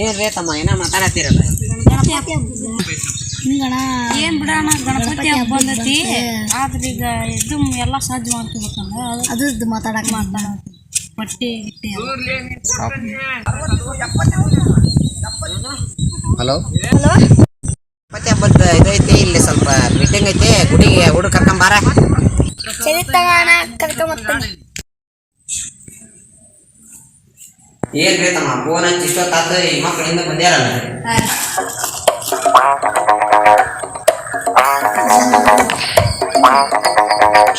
ಏನ್ರಿ ತಮ್ಮ ಏನ ಮಾತಾಡತ್ತೀರಲ್ಲ? ಹಿಂಗಣ ಏನ್ ಬಿಡಣ್ಣ ಗಣಪತಿ ಹಬ್ಬ ಬಂದೈತಿ. ಆದ್ರೆ ಈಗ ಇದು ಎಲ್ಲ ಸಜ್ಜು ಮಾಡ್ಕೋಬೇಕಂದ್ರೆ ಅದು ಮಾತಾಡಕ್ ಮಾತಾಡ ಬಟ್ಟೆ ಗಿಟ್ಟೆ ಹಲೋ? ಮತ್ತೆ ಹಬ್ಬದ ಇದೈತಿ ಇಲ್ಲಿ ಸ್ವಲ್ಪ ಮೀಟಿಂಗ್ ಐತಿ ಗುಡಿಗೆ ಹುಡುಗ ಕರ್ಕೊಂಬಾರ ಸರಿ ತಗೋಣ ಕರ್ಕೊಂಬರ್ತೀನಿ ಏನ್ರಿ ತಮ್ಮ ಫೋನ್ ಹಚ್ಚಿ ಇಷ್ಟೊತ್ತಾತ ಈ ಮಕ್ಕಳಿಂದ ಬಂದ್ಯಾರಲ್ಲ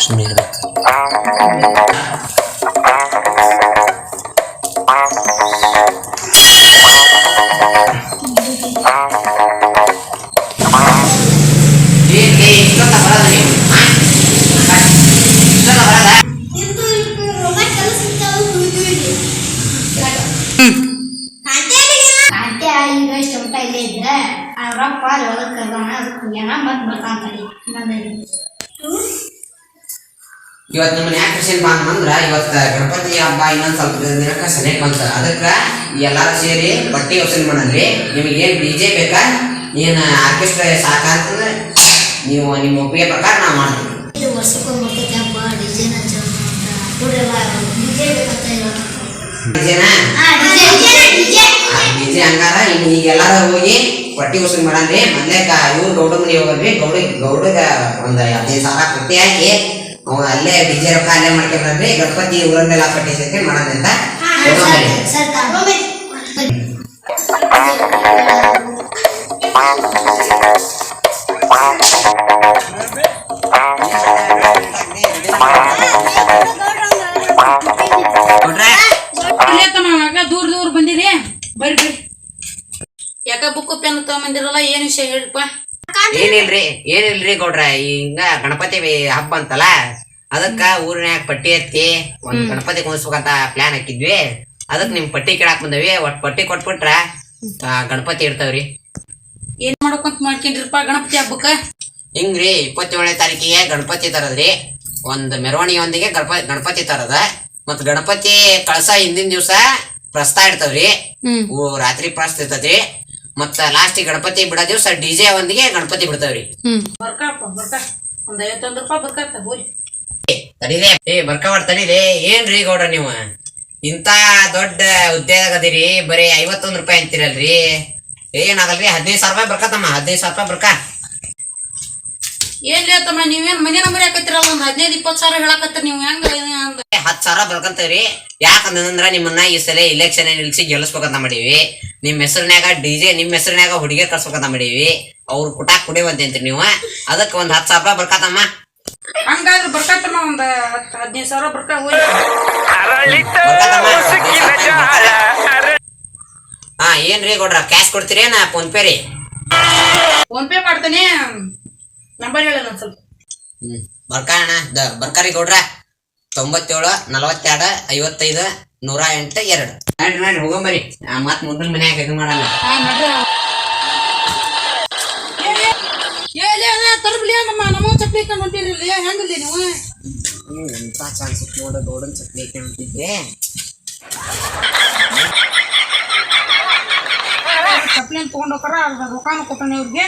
ಸುಮ್ಮನೆ ಏನ್ರಿ ಇಷ್ಟೊತ್ತ ಬರಲ್ಲ ನೀವು ಅವ್ರಪ್ಪ ಹೊಲಕ್ಕೆ ಕರ್ದಾನ ಅದಕ್ಕೆ ಹೋಗ್ಯಾನ ಮತ್ತೆ ಇವತ್ತು ನಿಮ್ಮನ್ನ ಯಾಕೆ ಕರ್ಸಿಲ್ಪ ಅಂತಂದ್ರ ಇವತ್ತು ಗಣಪತಿ ಹಬ್ಬ ಇನ್ನೊಂದ್ ಸ್ವಲ್ಪ ದಿನಕ್ಕ ಸನೇಕ್ ಬಂತ ಅದಕ್ಕ ಎಲ್ಲಾರು ಸೇರಿ ಬಟ್ಟೆ ಯೋಚನೆ ಮಾಡನ್ರಿ ನಿಮಗೆ ಏನ್ ಡಿ ಜೆ ಬೇಕಾ ಏನ್ ಆರ್ಕೆಸ್ಟ್ರಾ ಸಾಕಂತಂದ್ರೆ ನೀವು ನಿಮ್ಮ ಒಪ್ಪಿಗೆ ಪ್ರಕಾರ ನಾವು ಮಾಡ್ತೀವಿ. ಇದು ಬರ್ತೈತೆ ಹಬ್ಬ ಡಿಜೆ ಹಂಗಾರ ಈಗ ಎಲ್ಲಾರು ಹೋಗಿ ಬಟ್ಟೆ ಉಸಿರು ಮಾಡಲ್ರಿ ಮೊದ್ಲೇಕ ಇವ್ರು ಗೌಡ ಮನೆ ಹೋಗಲ್ರಿ ಗೌಡ ಗೌಡಗ ಒಂದ್ ಹದಿನೈದು ಸಾವಿರ ಕೊಟ್ಟಿ ಹಾಕಿ ಅವ ಅಲ್ಲೇ ಡಿಜೆ ರೊಕ್ಕ ಅಲ್ಲೇ ಮಾಡ್ಕೊಂಡ್ರಿ ಗಣಪತಿ ಊರನ್ನೆಲ್ಲ ಪಟ್ಟಿ ಸೇರ್ಕೊಂಡು ಮಾಡೋದಂತ ಹೋಗೋಣ. ಸರ್. ಯಾಕ ಬುಕ್ ಪೆನ್ ತಗೊಂಬಂದಿರಲ್ಲ? ಏನ್ ವಿಷಯ ಹೇಳಪ್ಪ ಏನಿಲ್ರಿ ಏನಿಲ್ರಿ ಗೌಡ್ರ ಹಿಂಗ ಗಣಪತಿ ಹಬ್ಬ ಅಂತಲ್ಲ ಅದಕ್ಕ ಊರಿನ್ಯಾಗ ಪಟ್ಟಿ ಎತ್ತಿ ಒಂದ್ ಗಣಪತಿ ಕುಣಿಸ್ಬೇಕಂತ ಪ್ಲಾನ್ ಹಾಕಿದ್ವಿ. ಅದಕ್ ನಿಮ್ ಪಟ್ಟಿ ಕೇಳಾಕ್ ಬಂದವಿ ಒಟ್ ಪಟ್ಟಿ ಕೊಟ್ಬಿಟ್ರ ಆ, ಗಣಪತಿ ಇರ್ತಾವ್ರಿ ಏನ್ ಮಾಡ್ಕೊಂತ ಮಾಡ್ಕೊಂಡ್ರಿಪ್ಪ ಗಣಪತಿ ಹಬ್ಬಕ್ಕ? ಹಿಂಗ್ರಿ ಇಪ್ಪತ್ತೇಳನೇ ತಾರೀಕಿಗೆ ಗಣಪತಿ ತರದ್ರಿ. ಒಂದ್ ಮೆರವಣಿಗೆಯೊಂದಿಗೆ ಗಣಪತಿ ಗಣಪತಿ ತರದ. ಮತ್ ಗಣಪತಿ ಕಳಸ ಹಿಂದಿನ ದಿವ್ಸ ಪ್ರಸ್ತಾ ಇರ್ತಾವ್ರಿ ಹ್ಮ್. ಊ ರಾತ್ರಿ ಪ್ರಸ್ತ ಇರ್ತೈತಿ ಮತ್ತ ಲಾಸ್ಟ್ ಗಣಪತಿ ಬಿಡೋ ದಿವ್ಸ ಡಿಜೆ ಒಂದಿಗೆ ಗಣಪತಿ ಬಿಡ್ತಾವ್ರಿ. ಏ ಬರ್ಕವಾಡ್ ಏನ್ರಿ ಗೌಡ ನೀವು? ಇಂತ ದೊಡ್ಡ ಉದ್ಯೋಗ ಅದೀರಿ ಬರೀ ಐವತ್ತೊಂದ್ ರೂಪಾಯಿ ಅಂತೀರಲ್ರಿ. ಏನಾಗಲ್ರಿ? ಹದಿನೈದು ಸಾವಿರ ರೂಪಾಯಿ ಬರ್ಕತ್ತಮ್ಮ. ಹದಿನೈದು ಸಾವಿರ ರೂಪಾಯಿ ಬರ್ಕ. ಏನ್ರಿ ತಮ್ಮ ನೀವೇನ್ ಮನೆ ನಂಬರ್ ಯಾಕತ್ತಿರಲ್ಲ ಒಂದ್ ಹದಿನೈದು ಇಪ್ಪತ್ತು ಸಾವಿರ ಹೇಳಕತ್ತೀರಿ ನೀವು. ಹೆಂಗ ಹತ್ತು ಸಾವಿರ ಬರ್ಕಂತೇವ್ರಿ ಯಾಕಂದ್ರ ನಿಮ್ಮನ್ನ ಈ ಸಲ ಇಲೆಕ್ಷನ್ ನಿಲ್ಸಿ ಗೆಲ್ಲಿಸ್ಬೇಕಂತ ಮಾಡೀವಿ. ನಿಮ್ ಹೆಸರಿನ್ಯಾಗ ಡಿಜೆ ನಿಮ್ ಹೆಸರಿನ್ಯಾಗ ಹುಡುಗಿ ಕಳ್ಸ್ಬೇಕಂತ ಮಾಡೀವಿ. ಅವ್ರ ಕುಟ ಕುಡಿವಂತೆ ಅಂತೀರಿ ನೀವು. ಅದಕ್ಕೆ ಒಂದ್ ಹತ್ತು ಸಾವಿರ ರೂಪಾಯಿ ಬರ್ಕತ್ತಮ್ಮ. ಹಂಗಾದ್ರೆ ಬರ್ಕತ್ತಮ್ಮ ಒಂದ್ ಹದಿನೈದು ಸಾವಿರ ಬರ್ಕ ಹಾ ಏನ್ರಿ ಗೌಡ್ರ ಕ್ಯಾಶ್ ಕೊಡ್ತೀರಿ ನಾ ಫೋನ್ ಪೇ ರೀ? ಫೋನ್ ಪೇ ಮಾಡ್ತೇನೆ. ನಂಬರ್ ಹೇಳ ಸ್ವಲ್ಪ. ಹ್ಮ್ ಬರ್ಕಣ ದ ಬರ್ಕಾರಿ ಗೌಡ್ರ. ತೊಂಬತ್ತೇಳು ನಲವತ್ತೆರಡು ಐವತ್ತೈದು ನೂರ ಎಂಟು ಎರಡು. ನಾಡ್ರಿ ನಾಡ್ರಿ ಹೋಗಂಬರಿ ಮತ್ ಮುಂದಿನ ಮನ್ಯಾಗ ಇದು ಮಾಡಲ್ಲ. ಎಂತ ಚಾನ್ಸ್ ನೋಡ ಗೌಡನ್ ಚಟ್ನಿ ಅಂತಿದ್ದೆ ಚಪ್ಪಲಿ ಅಂತ ತಗೊಂಡ್ ಹೋಗಾರ ಅದ್ರ ದುಕಾನ್ ಇವ್ರಿಗೆ.